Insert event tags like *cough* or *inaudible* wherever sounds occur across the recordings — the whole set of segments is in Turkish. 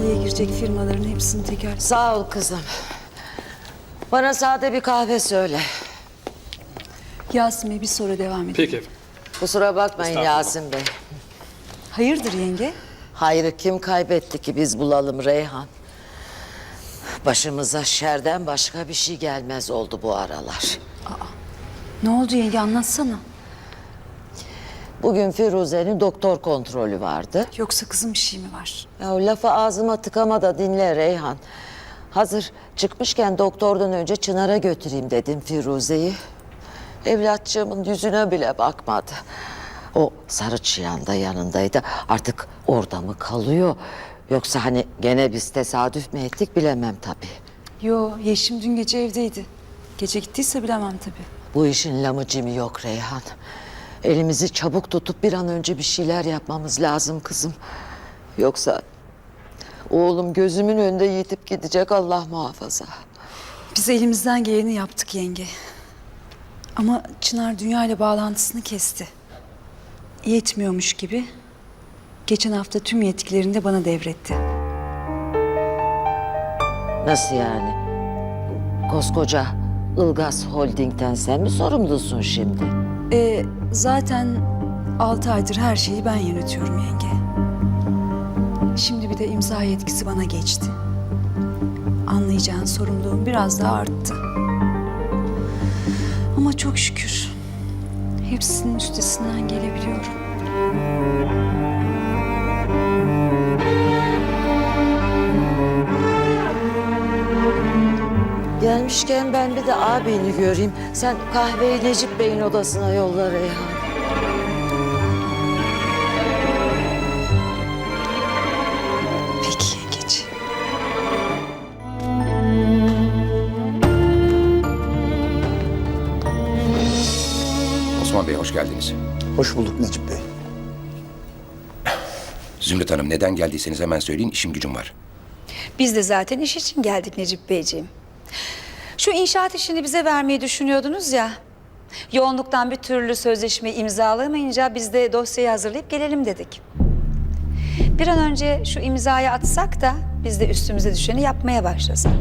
ihaleye girecek firmaların hepsini teker... Sağ ol kızım. Bana sade bir kahve söyle. Yasin Bey bir sonra devam edelim. Peki efendim. Kusura bakmayın Estağfurullah. Yasin Bey. Hayırdır yenge? Hayrı kim kaybetti ki biz bulalım Reyhan? Başımıza şerden başka bir şey gelmez oldu bu aralar. Ne oldu yenge anlatsana. Bugün Firuze'nin doktor kontrolü vardı. Yoksa kızım bir şey mi var? Ya o lafı ağzıma tıkama da dinle Reyhan. Hazır çıkmışken doktordan önce Çınar'a götüreyim dedim Firuze'yi. Evlatçığımın yüzüne bile bakmadı. O sarı çıyan da yanındaydı. Artık orada mı kalıyor? Yoksa hani gene biz tesadüf mü ettik bilemem tabii. Yo Yeşim dün gece evdeydi. Gece gittiyse bilemem tabii. Bu işin lamıcımı yok Reyhan. Elimizi çabuk tutup bir an önce bir şeyler yapmamız lazım kızım. Yoksa oğlum gözümün önünde yitip gidecek Allah muhafaza. Biz elimizden geleni yaptık yenge. Ama Çınar dünya ile bağlantısını kesti. Yetmiyormuş gibi geçen hafta tüm yetkilerini de bana devretti. Nasıl yani? Koskoca Ilgaz Holding'den sen mi sorumlusun şimdi? Ee, zaten altı aydır her şeyi ben yönetiyorum yenge. Şimdi bir de imza yetkisi bana geçti. Anlayacağın sorumluluğum biraz daha arttı. Ama çok şükür hepsinin üstesinden gelebiliyorum. Gelmişken ben bir de ağabeyini göreyim. Sen kahveyi Necip Bey'in odasına yolla Reyhan. Peki yengeciğim. Osman Bey hoş geldiniz. Hoş bulduk Necip Bey. Zümrüt Hanım neden geldiyseniz hemen söyleyin işim gücüm var. Biz de zaten iş için geldik Necip Beyciğim. Şu inşaat işini bize vermeyi düşünüyordunuz ya. Yoğunluktan bir türlü sözleşmeyi imzalamayınca biz de dosyayı hazırlayıp gelelim dedik. Bir an önce şu imzayı atsak da biz de üstümüze düşeni yapmaya başlasak.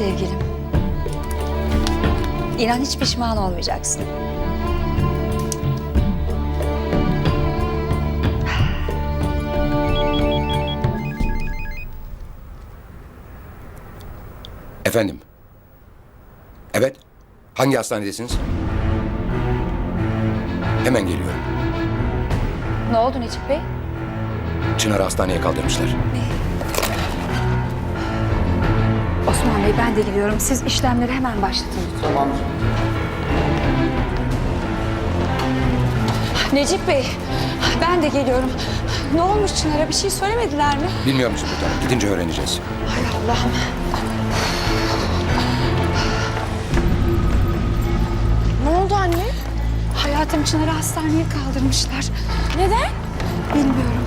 Sevgilim. İnan hiç pişman olmayacaksın. Efendim? Evet. Hangi hastanedesiniz? Hemen geliyorum. Ne oldu Necip Bey? Çınar'ı hastaneye kaldırmışlar. Osman Bey ben de gidiyorum. Siz işlemleri hemen başlatın lütfen. Necip Bey, ben de geliyorum. Ne olmuş Çınar'a? Bir şey söylemediler mi? Bilmiyorum Hanım. Gidince öğreneceğiz. Hay Allah'ım. Ne oldu anne? Hayatım Çınar'ı hastaneye kaldırmışlar. Neden? Bilmiyorum.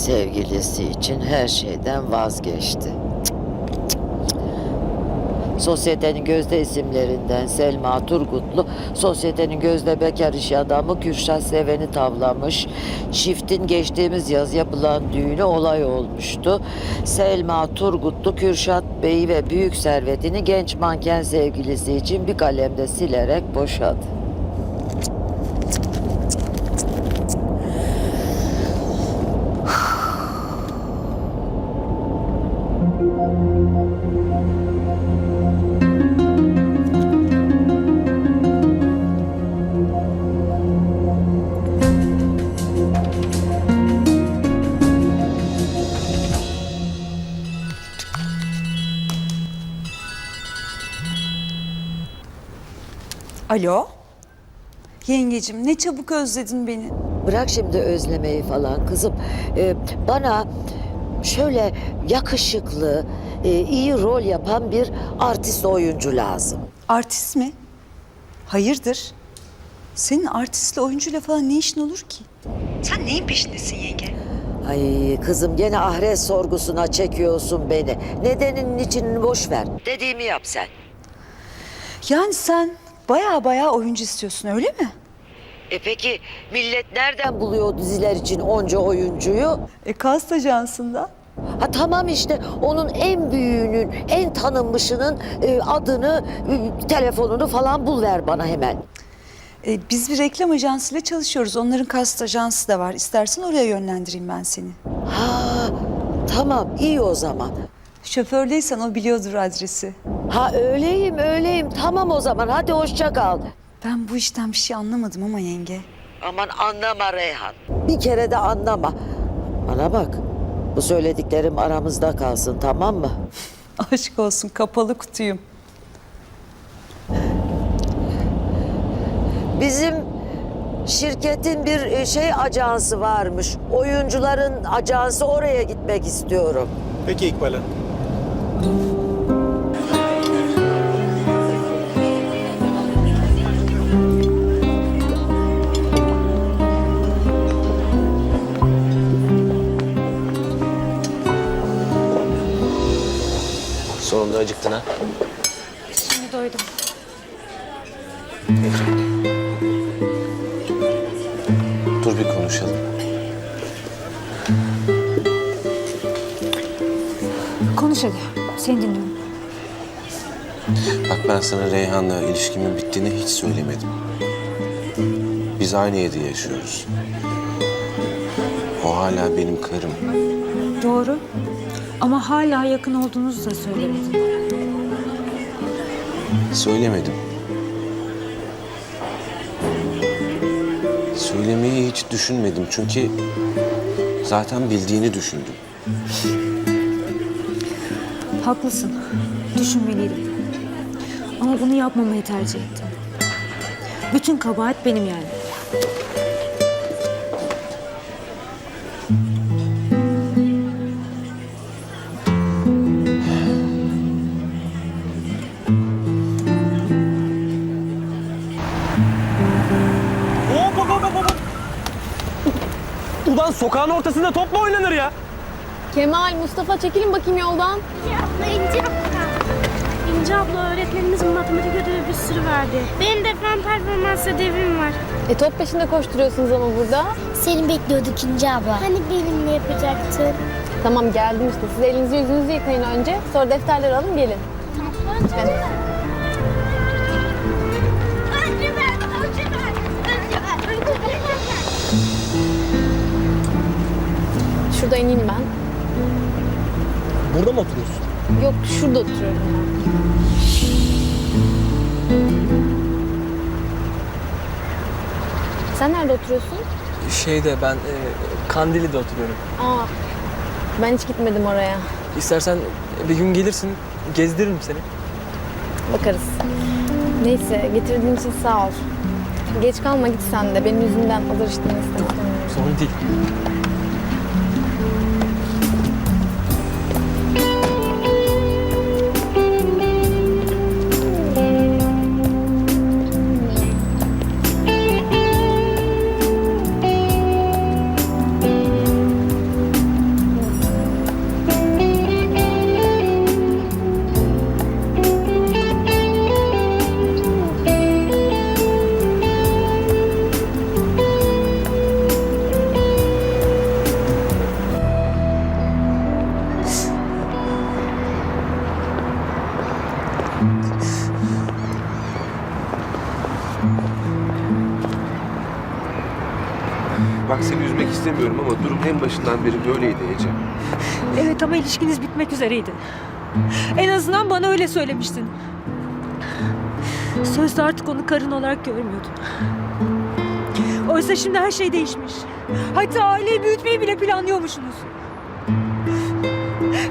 Sevgilisi için her şeyden vazgeçti. Sosyetenin gözde isimlerinden Selma Turgutlu, sosyetenin gözde bekar iş adamı Kürşat Seven'i tavlamış. Çiftin geçtiğimiz yaz yapılan düğünü olay olmuştu. Selma Turgutlu, Kürşat Bey'i ve büyük servetini genç manken sevgilisi için bir kalemde silerek boşadı. Alo? Yengecim ne çabuk özledin beni. Bırak şimdi özlemeyi falan kızım. Ee, bana şöyle yakışıklı, e, iyi rol yapan bir artist oyuncu lazım. Artist mi? Hayırdır? Senin artistle oyuncuyla falan ne işin olur ki? Sen neyin peşindesin yenge? Ay kızım gene ahiret sorgusuna çekiyorsun beni. Nedeninin içini boş ver. Dediğimi yap sen. Yani sen baya baya oyuncu istiyorsun öyle mi? E peki millet nereden buluyor diziler için onca oyuncuyu? E kast ajansında. Ha tamam işte onun en büyüğünün, en tanınmışının e, adını, e, telefonunu falan bul ver bana hemen. E, biz bir reklam ajansıyla çalışıyoruz. Onların kast ajansı da var. İstersen oraya yönlendireyim ben seni. Ha tamam iyi o zaman. Şofördeysen o biliyordur adresi. Ha öyleyim öyleyim tamam o zaman hadi hoşça kal. Ben bu işten bir şey anlamadım ama yenge. Aman anlama Reyhan. Bir kere de anlama. Bana bak bu söylediklerim aramızda kalsın tamam mı? *laughs* Aşk olsun kapalı kutuyum. Bizim şirketin bir e, şey ajansı varmış. Oyuncuların ajansı oraya gitmek istiyorum. Peki İkbal Hanım. Bir konuşalım. Konuş hadi. Seni dinliyorum. Bak ben sana Reyhan'la ilişkimin bittiğini hiç söylemedim. Biz aynı evde yaşıyoruz. O hala benim karım. Doğru. Ama hala yakın olduğunuzu da söylemedin. Söylemedim. Söylemeyi hiç düşünmedim çünkü zaten bildiğini düşündüm. Haklısın. Düşünmeliydim. Ama bunu yapmamayı tercih ettim. Bütün kabahat benim yani. Ulan sokağın ortasında top mu oynanır ya? Kemal, Mustafa çekilin bakayım yoldan. İnce abla. İnce abla öğretmenimiz matematik ödevi bir sürü verdi. Benim de fen performans ödevim var. E top peşinde koşturuyorsunuz ama burada. Seni bekliyorduk İnce abla. Hani benimle yapacaktın? Tamam geldim işte. Siz elinizi yüzünüzü yıkayın önce. Sonra defterleri alın gelin. Hadi. Önce Yok şurada oturuyorum. Sen nerede oturuyorsun? Şeyde ben e, Kandili'de oturuyorum. Aa, ben hiç gitmedim oraya. İstersen bir gün gelirsin, gezdiririm seni. Bakarız. Neyse getirdiğin için sağ ol. Geç kalma git sen de. Benim yüzümden alır işte. Sorun değil. İstemiyorum ama durum en başından beri böyleydi Ece. Evet ama ilişkiniz bitmek üzereydi. En azından bana öyle söylemiştin. Sözde artık onu karın olarak görmüyordun. Oysa şimdi her şey değişmiş. Hatta aileyi büyütmeyi bile planlıyormuşsunuz.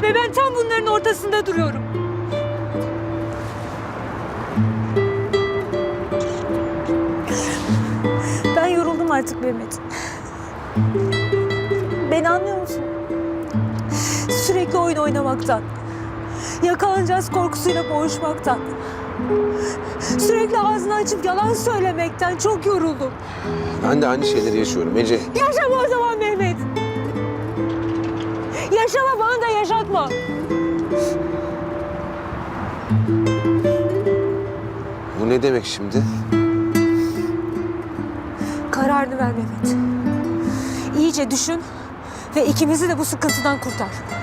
Ve ben tam bunların ortasında duruyorum. Ben yoruldum artık Mehmet. Sürekli oyun oynamaktan. Yakalanacağız korkusuyla boğuşmaktan. Sürekli ağzını açıp yalan söylemekten çok yoruldum. Ben de aynı şeyleri yaşıyorum Ece. Yaşama o zaman Mehmet. Yaşama bana da yaşatma. Bu ne demek şimdi? Kararını ver Mehmet. İyice düşün ve ikimizi de bu sıkıntıdan kurtar.